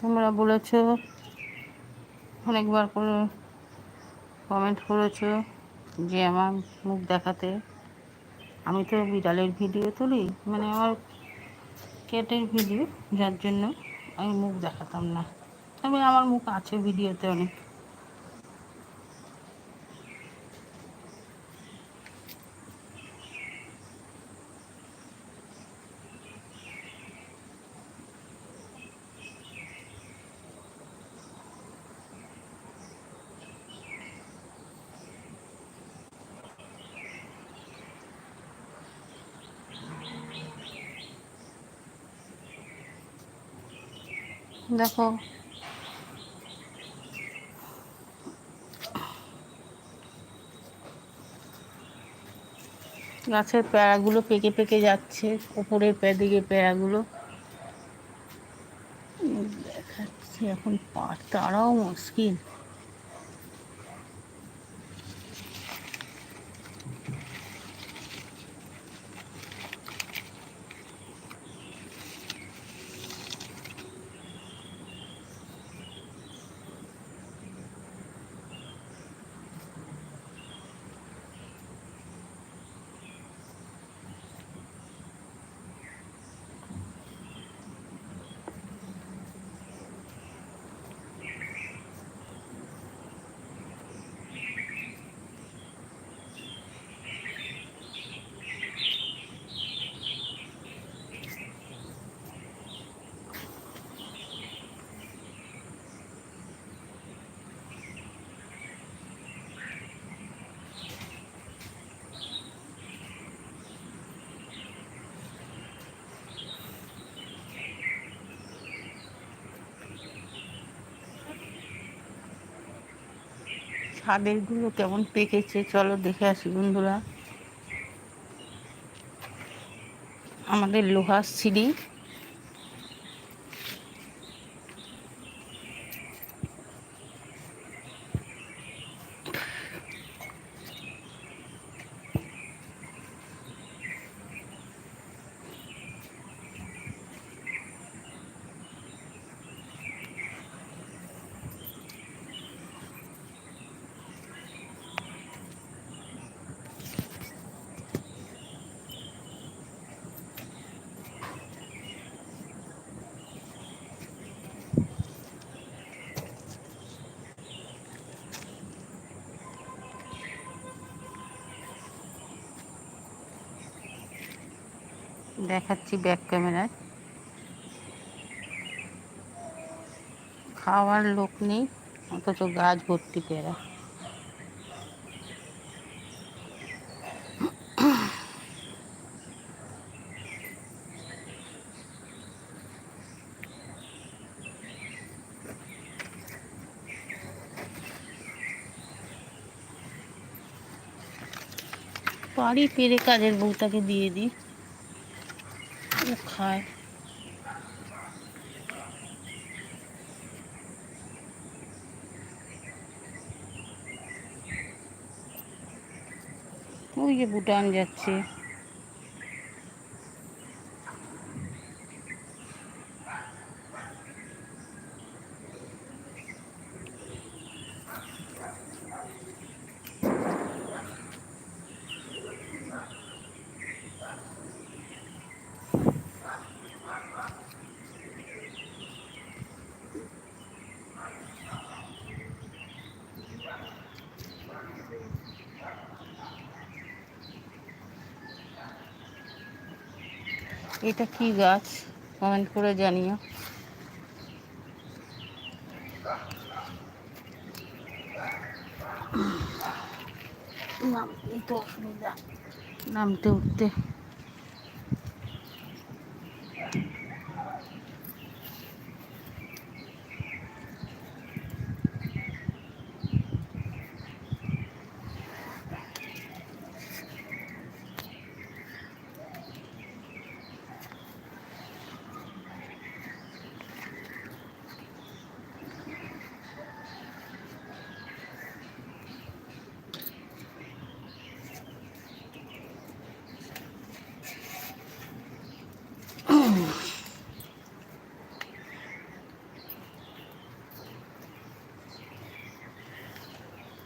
তোমরা বলেছ, অনেকবার করে কমেন্ট করেছ যে আমার মুখ দেখাতে। আমি তো বিড়ালের ভিডিও তুলি মানে আমার কেটের ভিডিও, যার জন্য আমি মুখ দেখাতাম না। তবে আমার মুখ আছে ভিডিওতে অনেক। দেখো। গাছের প্যারাগুলো পেকে পেকে যাচ্ছে ওপরের দিকে প্যারাগুলো। দেখাচ্ছে এখন পাট তারাও মুশকিল। ছাদেরগুলো কেমন পেকেছে? চলো দেখে আসি বন্ধুরা। আমাদের লোহার সিঁড়ি। দেখাচ্ছি ব্যাক ক্যামেরায় খাওয়ার লোক নেই, অথচ গাছ ভর্তি পেয়ারা। পারি পেরে কাজের বউটাকে দিয়ে দিই। খায় ওই যে ভুটান যাচ্ছে। এটা কি গাছ? কমেন্ট করে জানিও। নামতে উঠতে।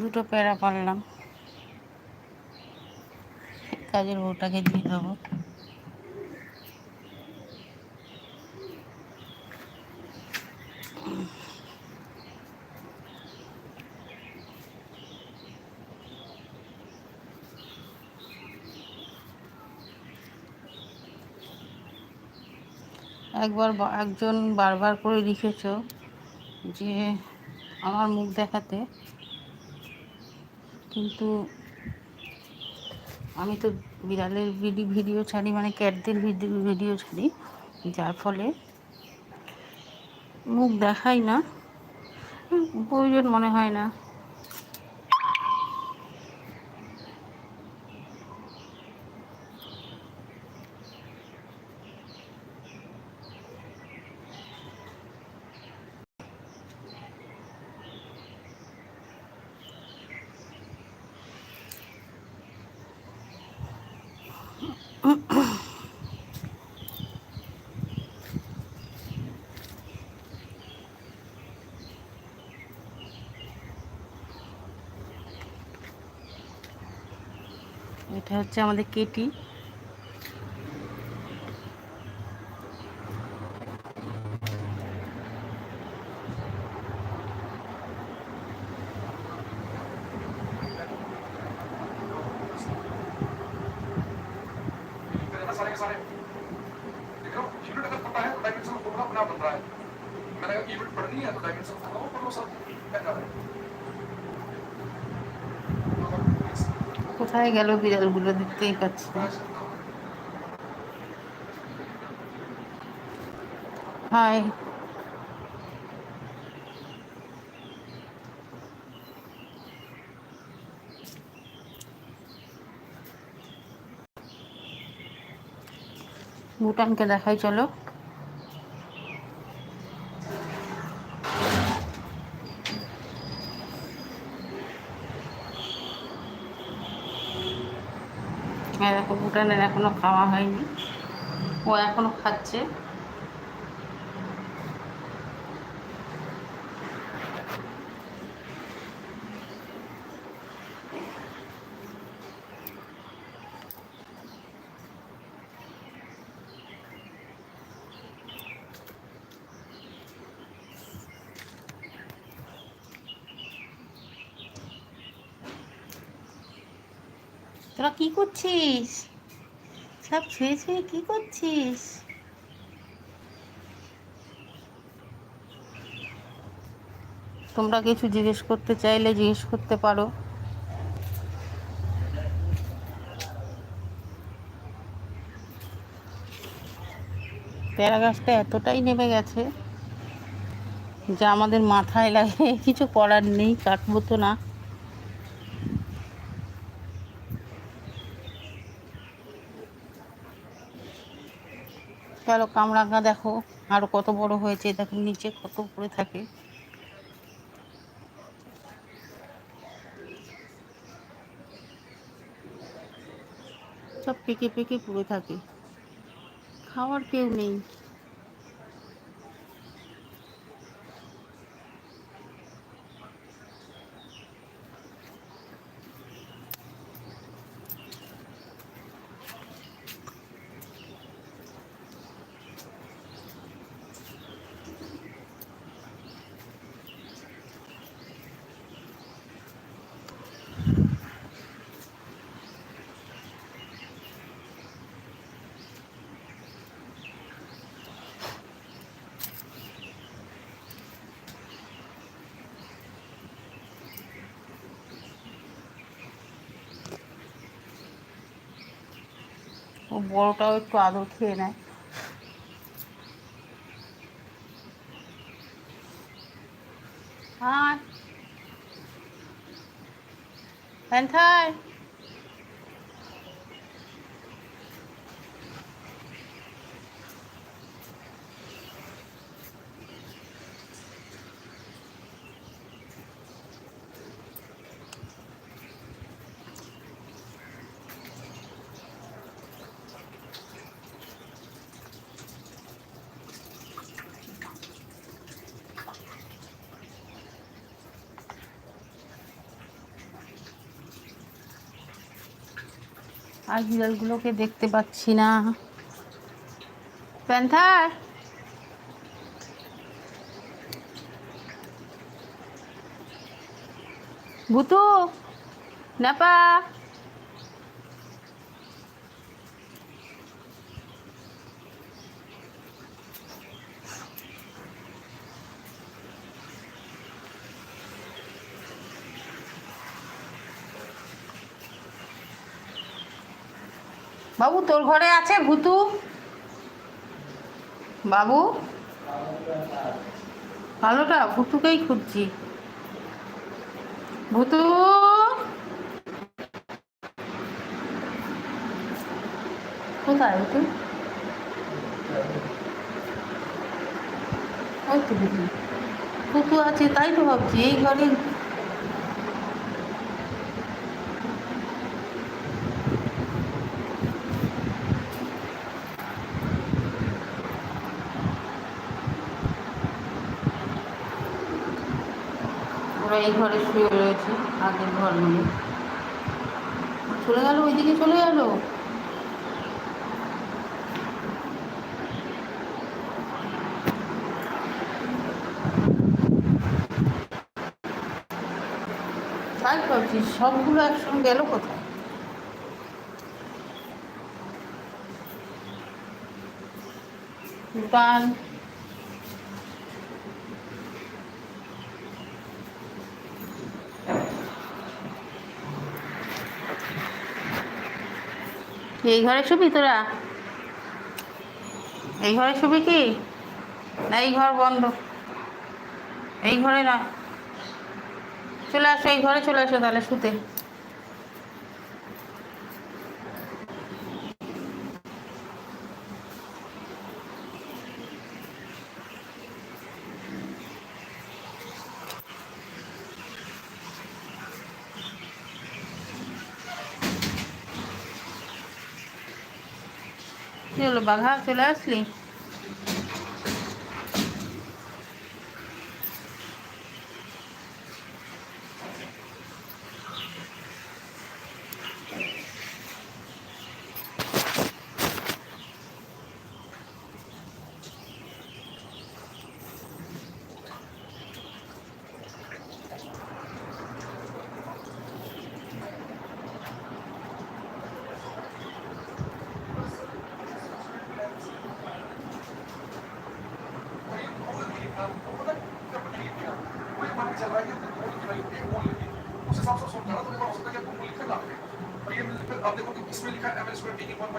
দুটো প্যারা পারলাম কাজের বউটাকে দিয়ে দেবো। একবার একজন বারবার করে লিখেছ যে, আমার মুখ দেখাতে কিন্তু আমি তো বিড়ালের ভিডিও ভিডিও ছাড়ি মানে ক্যাটদের ভিডিও ভিডিও ছাড়ি, যার ফলে মুখ দেখাই না। প্রয়োজন মনে হয় না। হচ্ছে আমাদের কেটি। मैंने इवेंट पढ़नी है तो डायमेंशन पढ़ो पढ़ो सब क्या कर रहे हैं কোথায় গেল বিড়ালগুলো দেখতেই পাচ্ছি না। হাই ভুটানকে দেখাই চলো। হ্যাঁ দেখো ভুটানের এখনও খাওয়া হয়নি। ও এখনও খাচ্ছে। তোরা কি করছিস? সব ছুঁয়ে ছুঁয়ে কি করছিস? তোমরা কিছু জিজ্ঞেস করতে চাইলে জিজ্ঞেস করতে পারো। প্যারা গাছটা এতটাই নেমে গেছে যা আমাদের মাথায় লাগে, কিছু করার নেই, কাটবো তো না। চলো কামরাঙ্গা দেখো আরও কত বড় হয়েছে, দেখো নিচে কত উপরে থাকে। সব পেকে পেকে পুড়ে থাকে। খাওয়ার কেউ নেই। বড়টাও একটু আদর খেয়ে নেয় হাই প্যান্থাই আর বিড়ালগুলোকে দেখতে পাচ্ছি না। প্যান্থার! ভুতু! নাপা বাবু, তোর ঘরে আছে ভুতু? বাবু? কালোটা ভুতুকেই খুঁজছি। ভুতু? কোথায় ভুতু? ওই তো ভুতু। ভুতু আছে, তাই তো ভাবছি, এই ঘরে ওরা এই ঘরে শুয়ে রয়েছে, আগের ঘরগুলো চলে গেল, ওইদিকে চলে গেল। তাই ভাবছি, সবগুলো একসঙ্গে গেল কোথায়? ভুটান এই ঘরে শুবি তোরা? এই ঘরে শুবি কি? না, এই ঘর বন্ধ। এই ঘরে না। চলে আসো, এই ঘরে চলে আসো তাহলে শুতে। বাঘা চলে আসলি?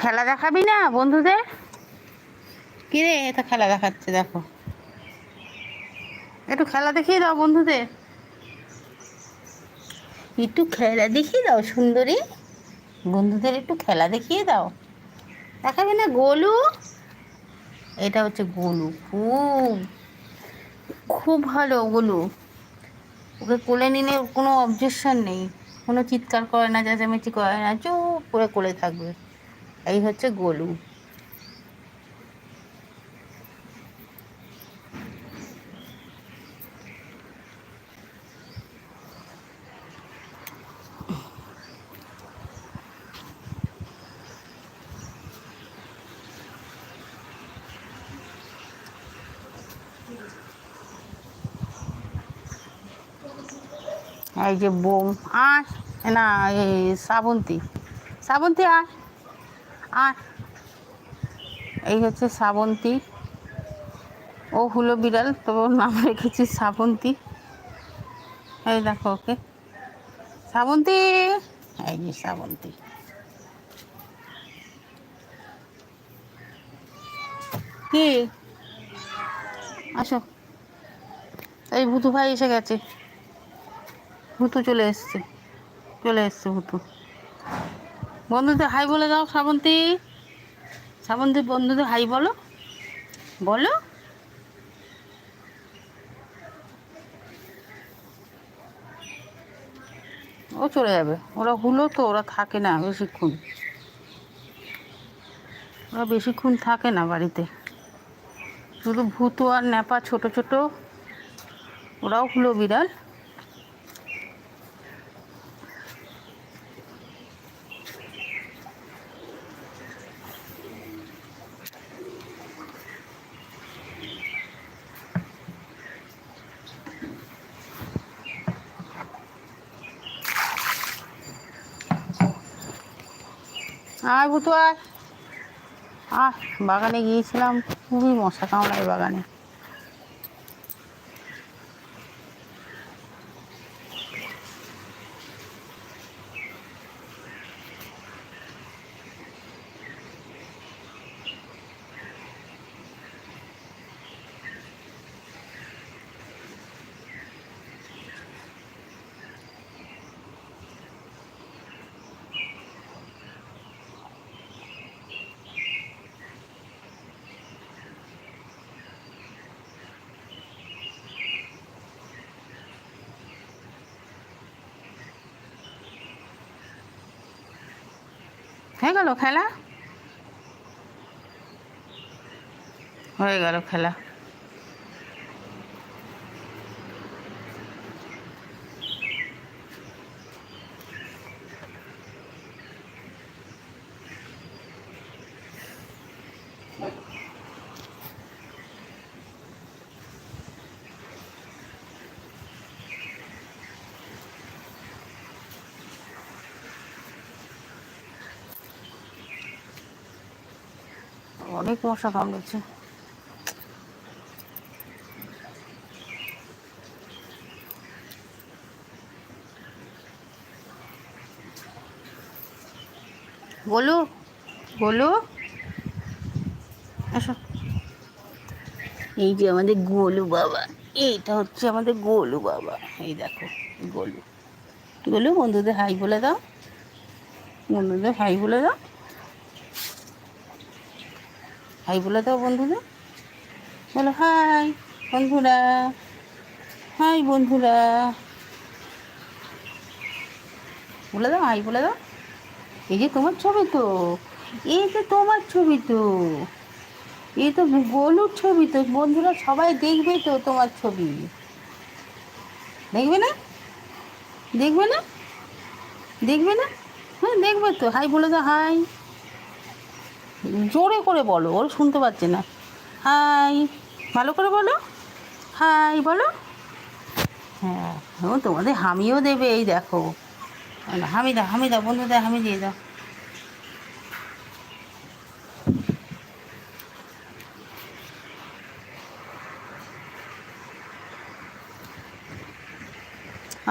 খেলা দেখাবি না বন্ধুদের? কিরে এটা খেলা দেখাচ্ছে, দেখো। একটু খেলা দেখিয়ে দাও বন্ধুদের। একটু খেলা দেখিয়ে দাও, সুন্দরী। বন্ধুদের একটু খেলা দেখিয়ে দাও। দেখাবি না গোলু? এটা হচ্ছে গোলু, খুব খুব ভালো গোলু। ওকে কোলে নিলে কোনো অবজেকশন নেই। কোনো চিৎকার করে না, চেঁচামেচি করে না, চুপ করে কোলে থাকবে। এই হচ্ছে গোলু। এই যে বোম আয়। না এই শ্রাবন্তী শ্রাবন্তী আয়। আয় এই হচ্ছে শ্রাবন্তী। ও হুলো বিড়াল, তো নাম রেখেছি শ্রাবন্তী। এই দেখো ওকে। শ্রাবন্তী! এই যে শ্রাবন্তী। কি? আসো। এই ভুতু ভাই এসে গেছে। ভুতু চলে এসছে। চলে এসছে ভুতু। বন্ধুদের হাই বলে দাও, শ্রাবন্তী। শ্রাবন্তী, বন্ধুদের হাই বলো। বলো। ও চলে যাবে। ওরা হুলো তো, ওরা থাকে না বেশিক্ষণ। ওরা বেশিক্ষণ থাকে না বাড়িতে। শুধু ভূতো আর ন্যাপা ছোট ছোট। ওরাও হুলো বিড়াল। আয় ভুতু আয় আহ বাগানে গিয়েছিলাম খুবই মশা কামড়ায় বাগানে। হয়ে গেল খেলা? হয়ে গেল খেলা। অনেক মশা কামড়েছে। বলু বলু। আসো। এই যে আমাদের গোলু বাবা, এইটা হচ্ছে আমাদের গোলু বাবা। এই দেখো, গোলু। গোলু, বন্ধুদের হাই বলে দাও। বন্ধুদের হাই বলে দাও। হাই বলে দাও বন্ধুদের বলো হাই, বন্ধুরা। হাই বন্ধুরা। বলে দাও, হাই বলে দাও। এই যে তোমার ছবি তো, এই তো তোমার ছবি তো, এই তো গোলুর ছবি তো, বন্ধুরা সবাই দেখবে তো তোমার ছবি। দেখবে না? দেখবে না? দেখবে না? হ্যাঁ দেখবে তো। হাই বলে দাও, হাই। জোরে করে বলো, ওর শুনতে পাচ্ছে না। হাই, ভালো করে বলো। হাই, বলো। হ্যাঁ তোমাদের হামিও দেবে, এই দেখো। হামি দাও হামি দাও, বন্ধুদের হামি দিয়ে দাও।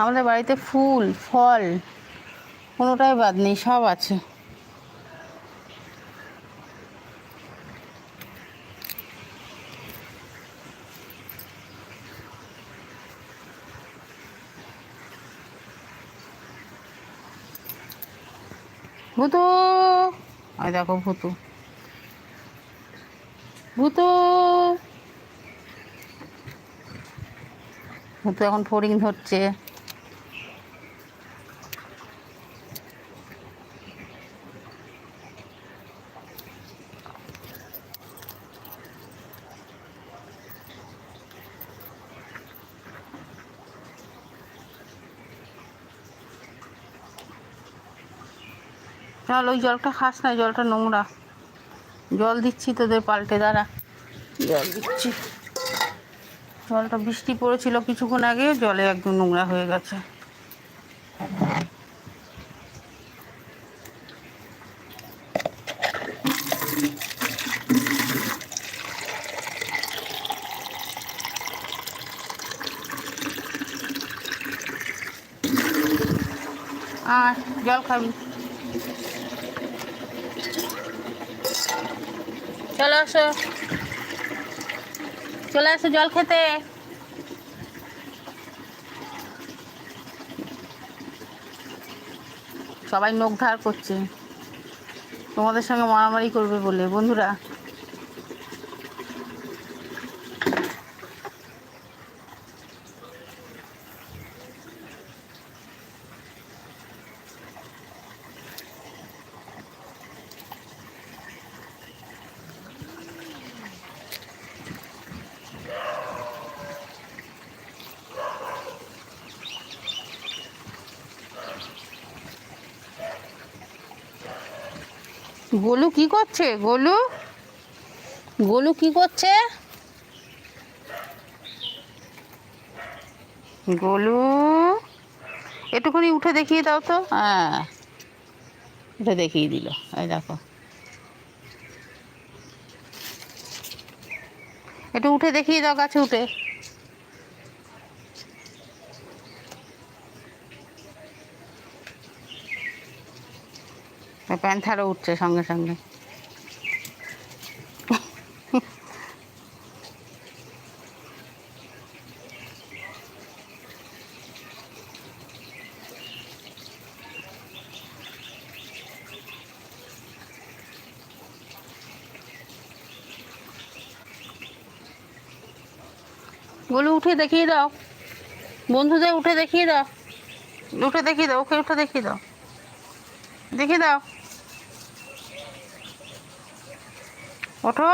আমাদের বাড়িতে ফুল, ফল, কোনোটাই বাদ নেই, সব আছে। ভূতু। আর দেখো ভূতু। ভুতু। ভূতু এখন ফড়িং ধরছে। চল ওই জলটা খাস না, জলটা নোংরা। জল দিচ্ছি তোদের পাল্টে, দাঁড়া। জল দিচ্ছি। জলটা বৃষ্টি পড়েছিল কিছুক্ষণ আগে, জলে একদম নোংরা হয়ে গেছে। আর জল খাবি। চলো আসো। চলে আসো জল খেতে। সবাই নখ ধার করছে। তোমাদের সঙ্গে মারামারি করবে বলে। বন্ধুরা গোলু কি করছে? গোলু? গোলু কি করছে? গোলু? একটুখানি উঠে দেখিয়ে দাও তো। হ্যাঁ। উঠে দেখিয়ে দিল। এই দেখো। একটু উঠে দেখিয়ে দাও গাছে উঠে। প্যান্থারও উঠছে সঙ্গে সঙ্গে। বলে উঠে দেখিয়ে দাও। বন্ধুদের উঠে দেখিয়ে দাও। উঠে দেখিয়ে দাও, ওকে উঠে দেখিয়ে দাও। দেখিয়ে দাও। ওঠো।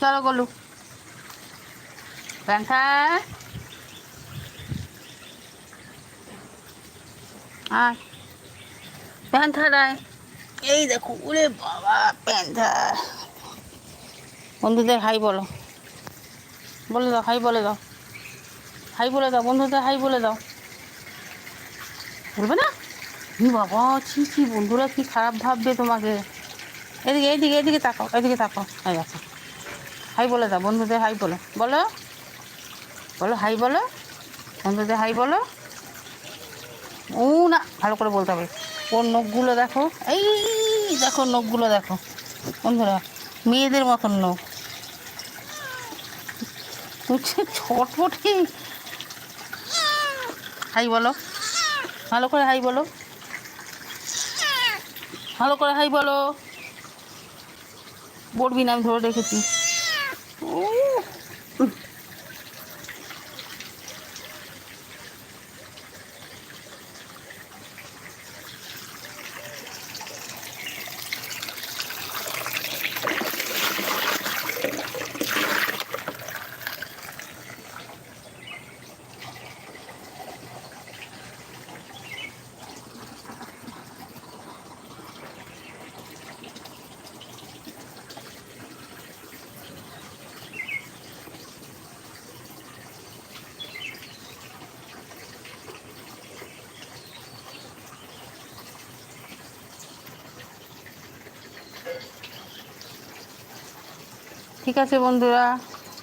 চলো গলু। প্যান্থার। আয় প্যান্থার আয় এই দেখো, ওরে বাবা প্যান্থার বন্ধুদের হাই বলো। বলে দাও, হাই বলে দাও। হাই বলে দাও, বন্ধুদের হাই বলে দাও। বলবে না? ই বাবা, ছি ছি, বন্ধুরা কি খারাপ ভাববে তোমাকে। এদিকে এদিকে এদিকে তাকাও এদিকে তাকাও। এই দেখো হাই বলে দাও, বন্ধুদের হাই বলো। বলো? বলো, হাই বলো? বন্ধুদের হাই বলো? ও না, ভালো করে বলতে হবে। ওর নখগুলো দেখো, এই দেখো নখগুলো দেখো। বন্ধুরা, মেয়েদের মতন নখ। হচ্ছে ছটফটি হাই বলো। ভালো করে হাই বলো। ভালো করে হাই বলো। বলবি না আমি ধরে রেখেছি। ঠিক আছে বন্ধুরা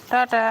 টাটা।